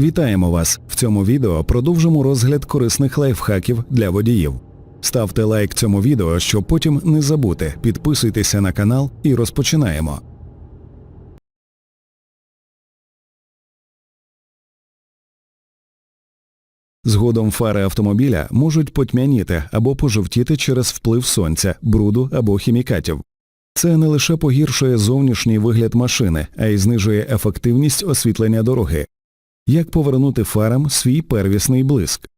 Вітаємо вас! В цьому відео продовжимо розгляд корисних лайфхаків для водіїв. Ставте лайк цьому відео, щоб потім не забути. Підписуйтеся на канал і розпочинаємо. Згодом фари автомобіля можуть потьмяніти або пожовтіти через вплив сонця, бруду або хімікатів. Це не лише погіршує зовнішній вигляд машини, а й знижує ефективність освітлення дороги. Як повернути фарам свій первісний блиск?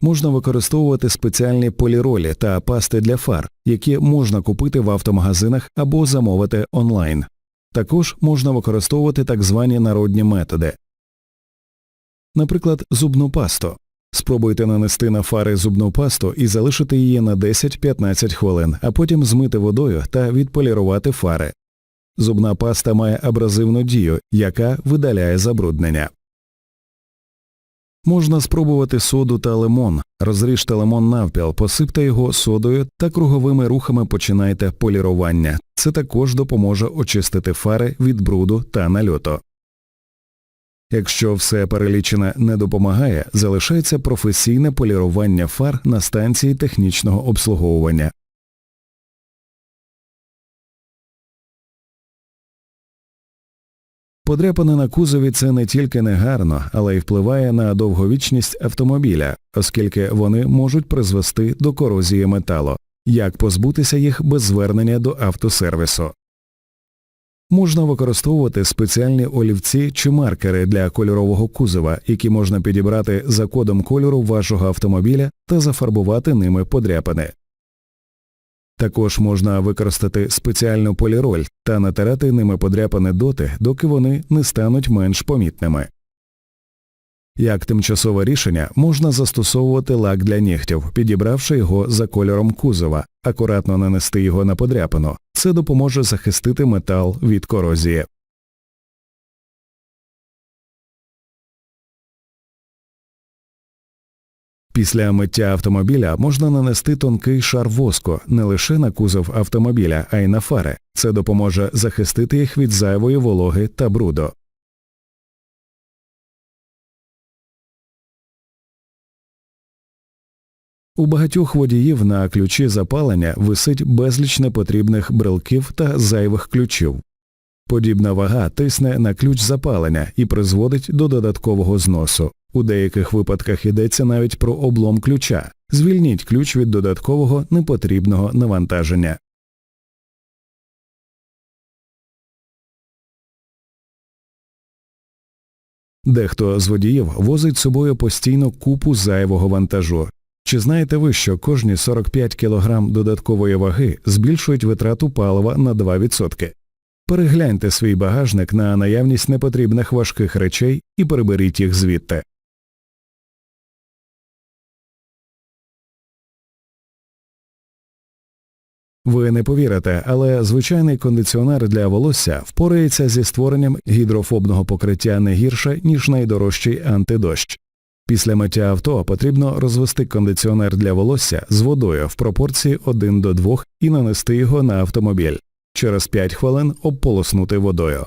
Можна використовувати спеціальні поліролі та пасти для фар, які можна купити в автомагазинах або замовити онлайн. Також можна використовувати так звані народні методи. Наприклад, зубну пасту. Спробуйте нанести на фари зубну пасту і залишити її на 10-15 хвилин, а потім змити водою та відполірувати фари. Зубна паста має абразивну дію, яка видаляє забруднення. Можна спробувати соду та лимон. Розріжте лимон навпіл, посипте його содою та круговими рухами починайте полірування. Це також допоможе очистити фари від бруду та нальоту. Якщо все перелічене не допомагає, залишається професійне полірування фар на станції технічного обслуговування. Подряпини на кузові це не тільки негарно, але й впливає на довговічність автомобіля, оскільки вони можуть призвести до корозії металу. Як позбутися їх без звернення до автосервісу? Можна використовувати спеціальні олівці чи маркери для кольорового кузова, які можна підібрати за кодом кольору вашого автомобіля та зафарбувати ними подряпини. Також можна використати спеціальну поліроль та натирати ними подряпини доти, доки вони не стануть менш помітними. Як тимчасове рішення можна застосовувати лак для нігтів, підібравши його за кольором кузова, акуратно нанести його на подряпину. Це допоможе захистити метал від корозії. Після миття автомобіля можна нанести тонкий шар воску не лише на кузов автомобіля, а й на фари. Це допоможе захистити їх від зайвої вологи та бруду. У багатьох водіїв на ключі запалення висить безліч непотрібних брелків та зайвих ключів. Подібна вага тисне на ключ запалення і призводить до додаткового зносу. У деяких випадках йдеться навіть про облом ключа. Звільніть ключ від додаткового непотрібного навантаження. Дехто з водіїв возить собою постійно купу зайвого вантажу. Чи знаєте ви, що кожні 45 кг додаткової ваги збільшують витрату палива на 2%? Перегляньте свій багажник на наявність непотрібних важких речей і переберіть їх звідти. Ви не повірите, але звичайний кондиціонер для волосся впорається зі створенням гідрофобного покриття не гірше, ніж найдорожчий антидощ. Після миття авто потрібно розвести кондиціонер для волосся з водою в пропорції 1 до 2 і нанести його на автомобіль. Через 5 хвилин обполоснути водою.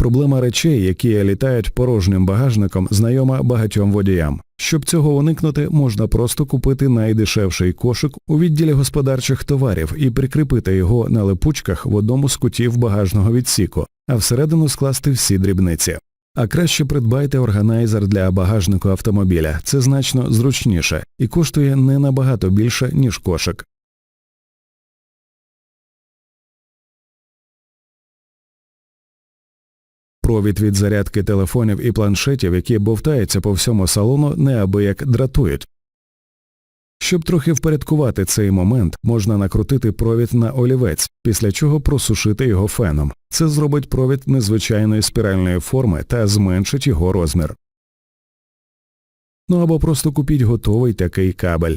Проблема речей, які літають порожнім багажником, знайома багатьом водіям. Щоб цього уникнути, можна просто купити найдешевший кошик у відділі господарчих товарів і прикріпити його на липучках в одному з кутів багажного відсіку, а всередину скласти всі дрібниці. А краще придбайте органайзер для багажнику автомобіля. Це значно зручніше і коштує не набагато більше, ніж кошик. Провід від зарядки телефонів і планшетів, які бовтаються по всьому салону, неабияк дратують. Щоб трохи впорядкувати цей момент, можна накрутити провід на олівець, після чого просушити його феном. Це зробить провід незвичайної спіральної форми та зменшить його розмір. Ну або просто купіть готовий такий кабель.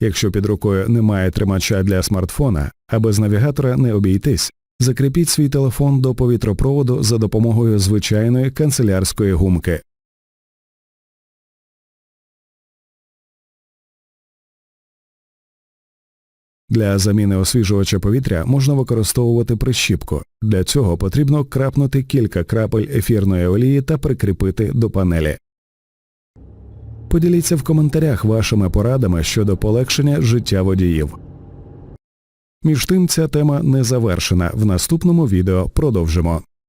Якщо під рукою немає тримача для смартфона, а без навігатора не обійтись, закріпіть свій телефон до повітропроводу за допомогою звичайної канцелярської гумки. Для заміни освіжувача повітря можна використовувати прищіпку. Для цього потрібно крапнути кілька крапель ефірної олії та прикріпити до панелі. Поділіться в коментарях вашими порадами щодо полегшення життя водіїв. Між тим ця тема не завершена. В наступному відео продовжимо.